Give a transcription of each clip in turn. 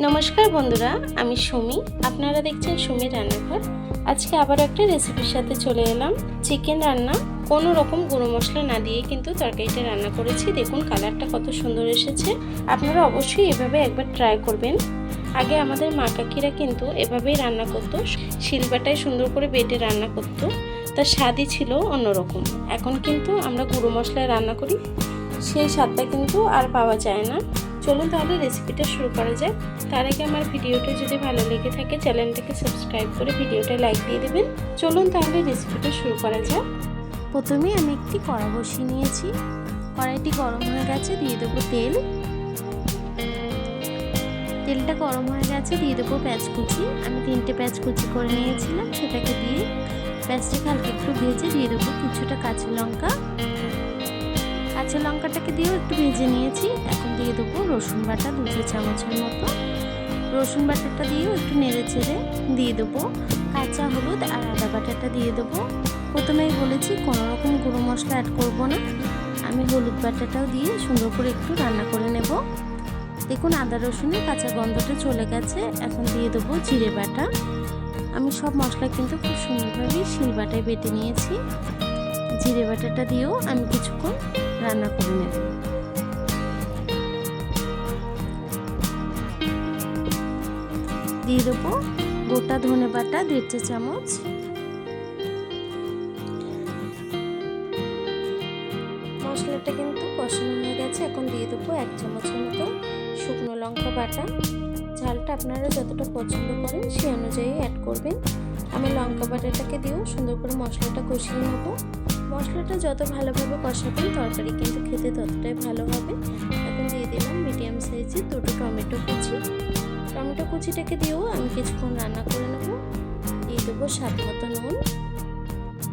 নমস্কার বন্ধুরা, আমি সুমি। আপনারা দেখছেন সুমি রান্নাঘর। আজকে আবার একটা রেসিপির সাথে চলে এলাম। চিকেন রান্না, কোনো রকম গুঁড়ো মশলা না দিয়ে কিন্তু তরকারিটা রান্না করেছি। দেখুন কালারটা কত সুন্দর এসেছে। আপনারা অবশ্যই এভাবে একবার ট্রাই করবেন। আগে আমাদের মা কাকিরা কিন্তু এভাবেই রান্না করতো। শিলবাটায় সুন্দর করে বেটে রান্না করতো। তার স্বাদই ছিল অন্যরকম। এখন কিন্তু আমরা গুঁড়ো মশলায় রান্না করি। সেই স্বাদটা কিন্তু আর পাওয়া যায় না। চলুন তাহলে রেসিপিটা শুরু করা যাক। তার আগে আমার ভিডিওটা যদি ভালো লেগে থাকে, চ্যানেলটাকে সাবস্ক্রাইব করে ভিডিওটা লাইক দিয়ে দেবেন। চলুন তাহলে রেসিপিটা শুরু করা যাক। প্রথমে আমি একটি কড়া বসিয়ে নিয়েছি। কড়াইটি গরম হয়ে গেছে, দিয়ে দেবো তেল। তেলটা গরম হয়ে গেছে, দিয়ে দেবো পেঁয়াজ কুচি। আমি তিনটে পেঁয়াজ কুচি করে নিয়েছিলাম, সেটাকে দিয়ে পেঁয়াজটাকে হালকা একটু ভেজে দিয়ে দেবো কিছুটা কাঁচা লঙ্কা। কাঁচা লঙ্কাটাকে দিয়েও একটু ভেজে নিয়েছি। এখন দিয়ে দেবো রসুন বাটা দুটো চামচের মতো। রসুন বাটাটা দিয়েও একটু নেড়ে চেড়ে দিয়ে দেবো। কাঁচা হলুদ আর আদা বাটাটা দিয়ে দেবো। প্রথমেই বলেছি কোনো রকম গুঁড়ো মশলা অ্যাড করব না। আমি হলুদ বাটাটাও দিয়ে সুন্দর করে একটু রান্না করে নেব। দেখুন আদা রসুনের কাঁচা গন্ধটা চলে গেছে। এখন দিয়ে দেবো জিরে বাটা। আমি সব মশলা কিন্তু খুব সুন্দরভাবে শিল বাটায় বেটে নিয়েছি। জিরে বাটাটা দিয়েও আমি কিছুক্ষণ রান্না করে নেব। দিয়ে দেবো গোটা ধনে বাটা দেড় চা চামচ। মশলাটা কিন্তু কষানো হয়ে গেছে, এখন দিয়ে দেবো এক চামচের মতো শুকনো লঙ্কা বাটা। ঝালটা আপনারা যতটা পছন্দ করেন সেই অনুযায়ী অ্যাড করবেন। আমি লঙ্কা বাটাটাকে দিয়েও সুন্দর করে মশলাটা কষিয়ে নেব। মশলাটা যত ভালোভাবে কষাবেন, তরকারি কিন্তু খেতে ততটাই ভালো হবে। এখন দিয়ে দিলাম মিডিয়াম সাইজে দুটো টমেটো কুচি। টমেটো কুচিটাকে দিয়েও আমি কিছুক্ষণ রান্না করে নেব। দিয়ে দেবো স্বাদ মতো নুন।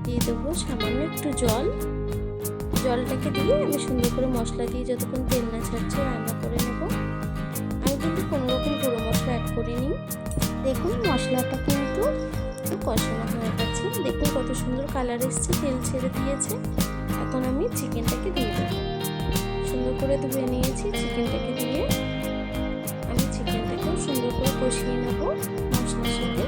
দিয়ে দেবো সামান্য একটু জল। জলটাকে দিয়ে আমি সুন্দর করে মশলা দিয়ে যতক্ষণ তেল না ছাড়ছে রান্না করে নেব। আমি কিন্তু কোনো রকম গুঁড়ো মশলা অ্যাড করিনি। দেখুন মশলাটা কিন্তু কষানো হয়ে দেখুন কত সুন্দর কালার এসছে, তেল ছেড়ে দিয়েছে। এখন আমি চিকেনটাকে দিয়ে দেবো। সুন্দর করে ধুয়ে নিয়েছি চিকেনটাকে দিয়ে আমি চিকেনটাকেও সুন্দর করে কষিয়ে নেব মশলার সাথে।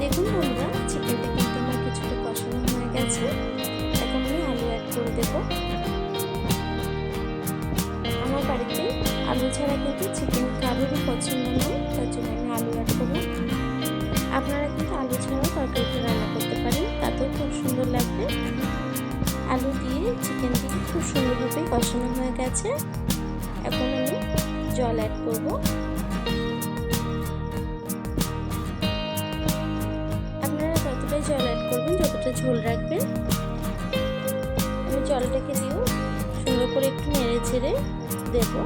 দেখুন বন্ধুরা চিকেনটা কিন্তু আমার কিছুটা কষানো হয়ে গেছে। এখন আমি আলু অ্যাড করে দেব। আমার বাড়িতে আলু ছাড়া কিন্তু চিকেন কারোরই পছন্দ নয়, তার জন্য আমি আলু চিকেন দিয়ে খুব সুন্দরভাবে কষানো হয়ে গেছে। এখন আমি জল অ্যাড করব। আপনারা ততটাই জল অ্যাড করবেন, যতটা ঝোল রাখবেন, আমি জলটাকে দিয়েও সুন্দর করে একটু নেড়ে ছেড়ে দেবো।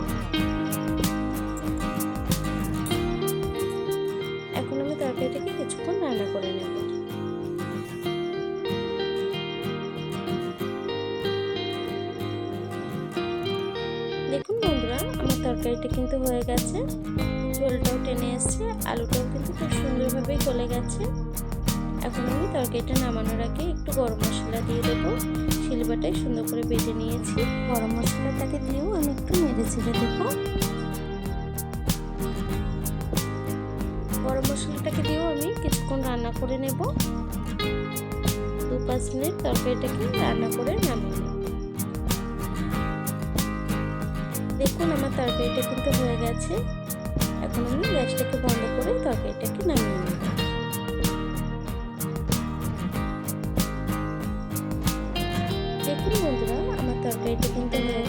তরকারিটা কিন্তু হয়ে গেছে। ঝোলটাও টেনে এসছে, আলুটাও কিন্তু খুব সুন্দরভাবেই গলে গেছে। এখন আমি তরকারিটা নামানোর আগে একটু গরম মশলা দিয়ে দেবো। শিলবাটায় সুন্দর করে বেটে নিয়েছি। গরম মশলাটাকে দিয়েও আমি একটু নেড়ে ছেড়ে দেবো। গরম মশলাটাকে দিয়েও আমি কিছুক্ষণ রান্না করে নেব। দু পাঁচ মিনিট তরকারিটাকে রান্না করে নামিয়ে দেখুন আমার তরকারিটা কিন্তু হয়ে গেছে। এখন আমি গ্যাসটাকে বন্ধ করে তরকারিটাকে নামিয়ে নেব। দেখুন বন্ধুরা, আমার তরকারিটা কিন্তু হয়ে